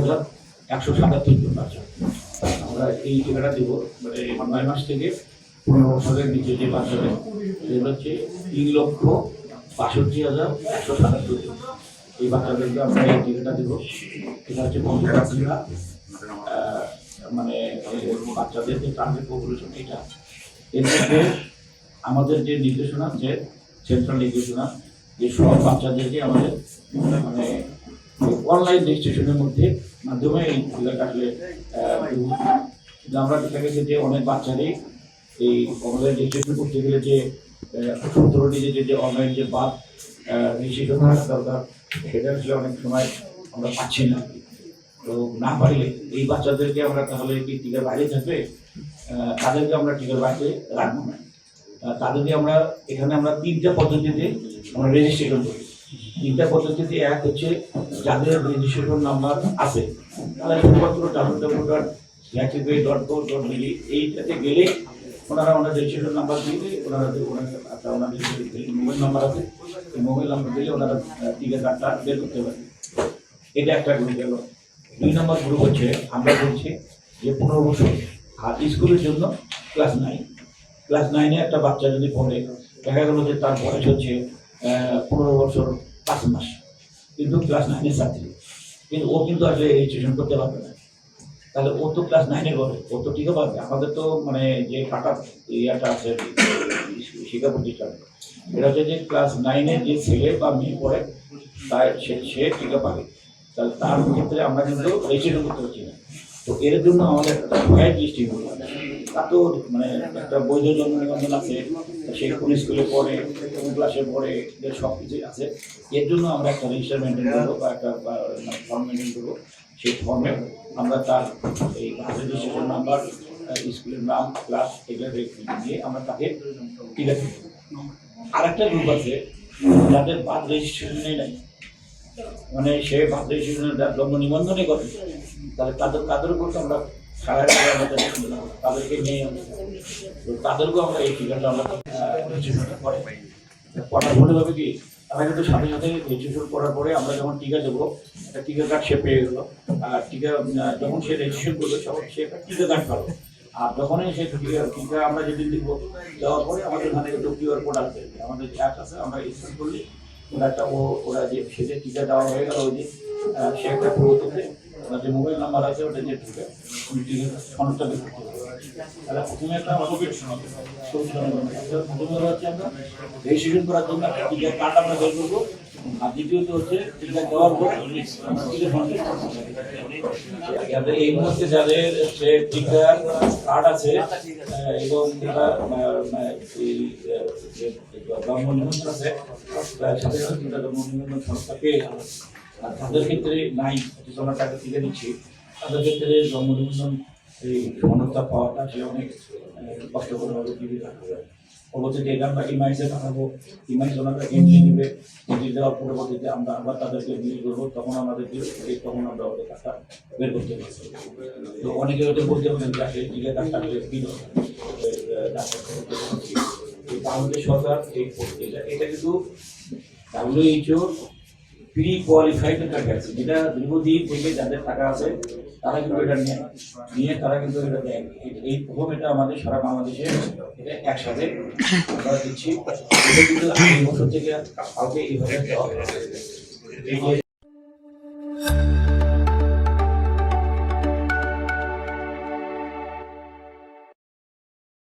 হাজার একশো সাতাত্তর জন বাচ্চা। আমরা এই টিকাটা দেবো মানে নয় মাস থেকে পনেরো বছরের নিচে যে বাচ্চাদের সেগুলো হচ্ছে তিন লক্ষ বাষট্টি হাজার একশো সাতাত্তর জন। এই বাচ্চাদেরকে আমরা এই টিকাটা দেবো। এটা হচ্ছে পঞ্চরাত্রিকা মানে বাচ্চাদের যে টার্গেট পপুলেশন, এটা। এর মধ্যে আমাদের যে নির্দেশনা যে সেন্ট্রাল নির্দেশনা, যে সব বাচ্চাদেরকে আমাদের মানে অনলাইন রেজিস্ট্রেশনের মধ্যে মাধ্যমে এই টিকাটা আসলে আমরা দেখা গেছে যে অনেক বাচ্চারই এই অনলাইন রেজিস্ট্রেশন করতে গেলে যে সতেরো ডিজিটে যে অনলাইন যে বাদ রেজিস্ট্রেশন থাকা দরকার সেটা আসলে অনেক সময় আমরা পাচ্ছি না। তো না পারলে এই বাচ্চাদেরকে আমরা তাহলে কি টিকার বাইরে থাকবে তাদেরকে আমরা টিকার বাইরে রাখব না। তাদেরকে আমরা, এখানে আমরা তিনটা পদ্ধতিতে আমরা রেজিস্ট্রেশন করি। তিনটা পদ্ধতিতে এক হচ্ছে যাদের রেজিস্ট্রেশন নাম্বার আছে, তারা শুধুমাত্র W W dot dot gov dot BD এইটাতে গেলে ওনারা ওনার রেজিস্ট্রেশন নাম্বার দিলে ওনারা একটা ওনাদের মোবাইল নাম্বার আছে এই মোবাইল নাম্বার দিলে ওনারা টিকার কার্ডটা বের করতে পারে। এটা একটা গ্রুপ গেল দুই নম্বর গ্রুপ হচ্ছে, আমরা বলছি যে পনেরো বছর, আর স্কুলের জন্য ক্লাস নাইন ক্লাস নাইনে একটা বাচ্চা যদি পড়ে, দেখা গেল যে তার বয়স হচ্ছে পনেরো বছর, পাঁচ মাস। কিন্তু ক্লাস নাইনের ছাত্রী। কিন্তু ও কিন্তু আসলে রেজিস্ট্রেশন করতে পারবে না। তাহলে ও তো ক্লাস নাইনে করে ও তো টিকা পাবে আমাদের তো মানে যে কাটা ইয়াটা আছে, শিক্ষা প্রতিষ্ঠান, এটা হচ্ছে যে ক্লাস নাইনে যে ছেলে বা মেয়ে পড়ে তার সে সে টিকা পাবে। তাহলে তার ক্ষেত্রে আমরা কিন্তু রেজিস্ট্রেশন করতে পারছি না। তো এর জন্য আমাদের একটা হোয়াইট লিস্টিং তা তো মানে একটা বৈধ জন্ম নিবন্ধন আছে সে কোন স্কুলে পড়ে কোন ক্লাসে পড়ে, এদের সব কিছুই আছে। এর জন্য আমরা একটা রেজিস্টার মেনটেন করব বা একটা ফর্ম মেনটেন করব। সেই ফর্মে আমরা তার এই রেজিস্ট্রেশন নাম্বার স্কুলের নাম ক্লাস এগুলো দিয়ে আমরা তাকে টিকা দেবো। আরেকটা গ্রুপ আছে, যাদের বাদ রেজিস্ট্রেশনে নাই মানে সে বাদ রেজিস্ট্রেশনের জন্ম নিবন্ধনই করে তাহলে তাদের তাদের উপর আমরা তাদেরকে নিয়ে তাদেরকেও আমরা এই ঠিকাটা আমরা করার ফলে হবে কি? তারা কিন্তু সাথে সাথে রেজিস্ট্রেশন করার পরে আমরা যখন টিকা দেবো, একটা টিকা কার্ড সে পেয়ে গেলো। আর টিকা যখন সে রেজিস্ট্রেশন করবে, তখন সে একটা টিকা কার্ড পাবে। আর যখনই সে টিকা টিকা আমরা যেদিন দিব, দেওয়ার পরে আমাদের ওখানে একটু কিউআর কোড আসবে। আমাদের অ্যাপ আছে, আমরা স্ক্যান করলে ওরা একটা ও ওরা যে সে যে টিকা দেওয়া হয়ে গেল ওই যে সে একটা পরবর্তীতে যে মোবাইল নাম্বার আছে ওটা যে ঢুকে তাহলে প্রথমে একটা কোভিড সনদ আচ্ছা, প্রথমে হচ্ছে আমরা রেজিস্ট্রেশন করার জন্য একটা কার্ড আমরা বের করব আর দ্বিতীয়ত হচ্ছে দেওয়ার এই মুহূর্তে যাদের যে টিকার কার্ড আছে এবং এই জন্ম নিবন্ধন আছে জন্ম নিবন্ধন সংস্থা পেয়ে আর তাদের ক্ষেত্রে নাই আমরা টাকা টিকা দিচ্ছি। তাদের ক্ষেত্রে জন্ম নিবন্ধন এই সনদটা পাওয়াটা সে অনেক কষ্টকর হবে জীবিত পরবর্তীতে এটা আমরা ইমাইসে পাঠাবো। ইমাইস ওনারা এন্ট্রি দিবে। এন্ট্রি দেওয়ার পরবর্তীতে আমরা আবার তাদেরকে বিল করব। তখন আমাদেরকে এই তখন আমরা ওদের টাকা বের করতে পারব। তো অনেকে হয়তো বলতে পারেন যে আসলে টিকা ডাক্তার পারছি। এই সরকার এই এটা কিন্তু ডাব্লিউএইচও প্রি কোয়ালিফাইড একটা আছে যেটা দীর্ঘদিন থেকে যাদের টাকা আছে, তারা কিন্তু এটা নিয়ে নিয়ে তারা কিন্তু এটা দেয়। এই- প্রথম এটা আমাদের সারা বাংলাদেশে এটা একসাথে আমরা দিচ্ছি। এটা কিন্তু আগামী বছর থেকে কাউকে এইভাবে দেওয়া হবে